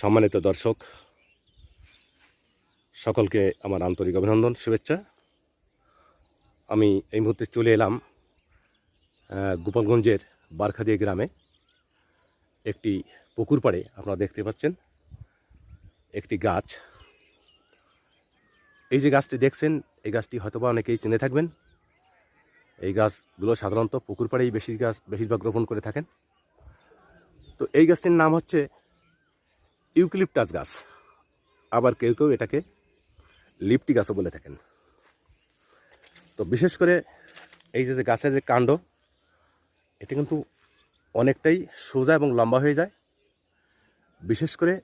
সম্মানিত দর্শক, সকলকে আমার আন্তরিক অভিনন্দন, শুভেচ্ছা। আমি এই মুহূর্তে চলে এলাম গোপালগঞ্জের বারখাদিয়া গ্রামে। একটি পুকুর পাড়ে আপনারা দেখতে পাচ্ছেন, একটি গাছ। এই যে গাছটি দেখছেন, এই গাছটি হয়তোবা অনেকেই চিনে থাকবেন। এই গাছগুলো সাধারণত পুকুর পাড়েই বেশি গাছ, বেশিরভাগ রোপণ করে থাকেন। তো এই গাছটির নাম হচ্ছে ইউক্লিপটাস গাছ। আবার কেউ কেউ এটাকে লিপটি গাছও বলে থাকেন। তো বিশেষ করে এই যে গাছের যে কাণ্ড, এটা কিন্তু অনেকটাই সোজা এবং লম্বা হয়ে যায়। বিশেষ করে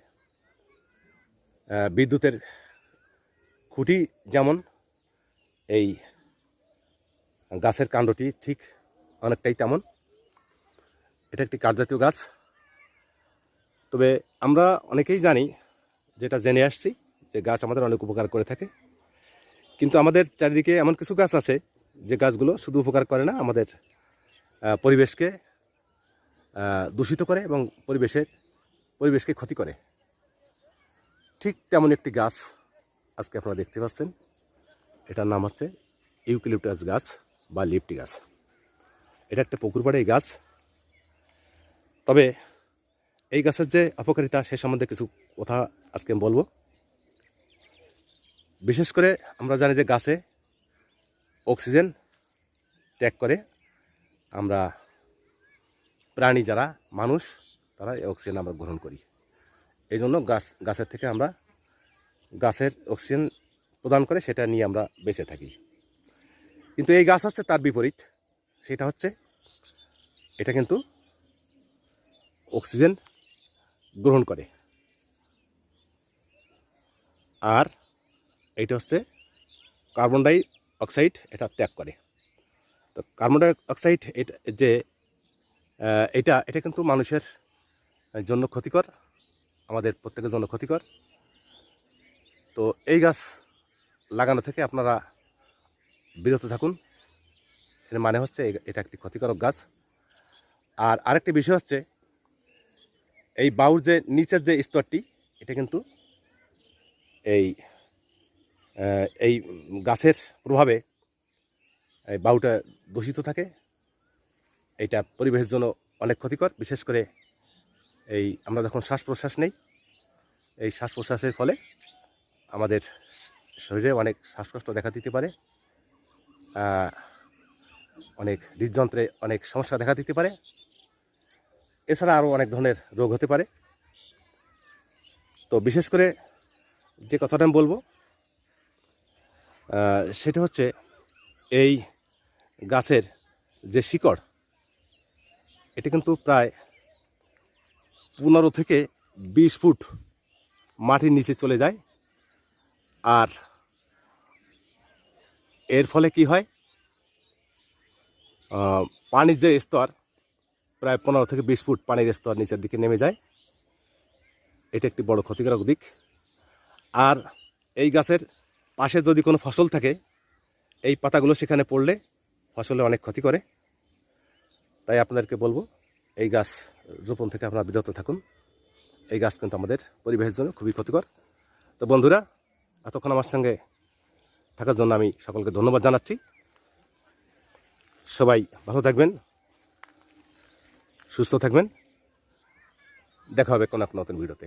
বিদ্যুতের খুঁটি যেমন এই গাছের কাণ্ডটি ঠিক অনেকটাই তেমন। এটা একটি কাঠজাতীয় গাছ। তবে আমরা অনেকেই জানি যেটা জেনে আসছি যে গাছ আমাদের অনেক উপকার করে থাকে। কিন্তু আমাদের চারিদিকে এমন কিছু গাছ আছে যে গাছগুলো শুধু উপকার করে না, আমাদের পরিবেশকে দূষিত করে এবং পরিবেশের, পরিবেশকে ক্ষতি করে। ঠিক তেমন একটি গাছ আজকে আপনারা দেখতে পাচ্ছেন। এটার নাম হচ্ছে ইউক্লিপটাস গাছ বা লিপটি গাছ। এটা একটা পুকুর পাড়ে গাছ। তবে এই গাছের যে অপকারিতা, সে সম্বন্ধে কিছু কথা আজকে আমি বলব। বিশেষ করে আমরা জানি যে গাছে অক্সিজেন ত্যাগ করে। আমরা প্রাণী যারা, মানুষ, তারা এই অক্সিজেন আমরা গ্রহণ করি। এই জন্য গাছ, গাছের থেকে আমরা গাছের অক্সিজেন প্রদান করে, সেটা নিয়ে আমরা বেঁচে থাকি। কিন্তু এই গাছ হচ্ছে তার বিপরীত। সেটা হচ্ছে, এটা কিন্তু অক্সিজেন গ্রহণ করে। আর এইটা হচ্ছে কার্বন ডাই অক্সাইড, এটা ত্যাগ করে। তো কার্বন ডাই অক্সাইড এটা যে এটা এটা কিন্তু মানুষের জন্য ক্ষতিকর, আমাদের প্রত্যেকের জন্য ক্ষতিকর। তো এই গাছ লাগানো থেকে আপনারা বিরত থাকুন। এর মানে হচ্ছে এটা একটি ক্ষতিকারক গাছ। আর আরেকটি বিষয় হচ্ছে এই বাউর যে নিচের যে স্তরটি, এটা কিন্তু এই এই গাছের প্রভাবে এই বাউটা দূষিত থাকে। এটা পরিবেশের জন্য অনেক ক্ষতিকর। বিশেষ করে এই আমরা যখন শ্বাস প্রশ্বাস নেই, এই শ্বাস প্রশ্বাসের ফলে আমাদের শরীরে অনেক শ্বাসকষ্ট দেখা দিতে পারে অনেক হৃদযন্ত্রে অনেক সমস্যা দেখা দিতে পারে। এছাড়া আরও অনেক ধরনের রোগ হতে পারে। তো বিশেষ করে যে কথাটা আমি বলব সেটা হচ্ছে এই গাছের যে শিকড়, এটা কিন্তু প্রায় পনেরো থেকে বিশ ফুট মাটির নিচে চলে যায়। আর এর ফলে কি হয়? পানির যে স্তর প্রায় পনেরো থেকে বিশ ফুট পানির স্তর নিচের দিকে নেমে যায়। এটা একটি বড় ক্ষতিকারক দিক। আর এই গাছের পাশে যদি কোনো ফসল থাকে, এই পাতাগুলো সেখানে পড়লে ফসলে অনেক ক্ষতি করে। তাই আপনাদেরকে বলব, এই গাছ রোপণ থেকে আপনারা বিরত থাকুন। এই গাছ কিন্তু আমাদের পরিবেশের জন্য খুবই ক্ষতিকর। তো বন্ধুরা, এতক্ষণ আমার সঙ্গে থাকার জন্য আমি সকলকে ধন্যবাদ জানাচ্ছি। সবাই ভালো থাকবেন। সুস্থ থাকবেন। দেখা হবে কোনো এক নতুন ভিডিওতে।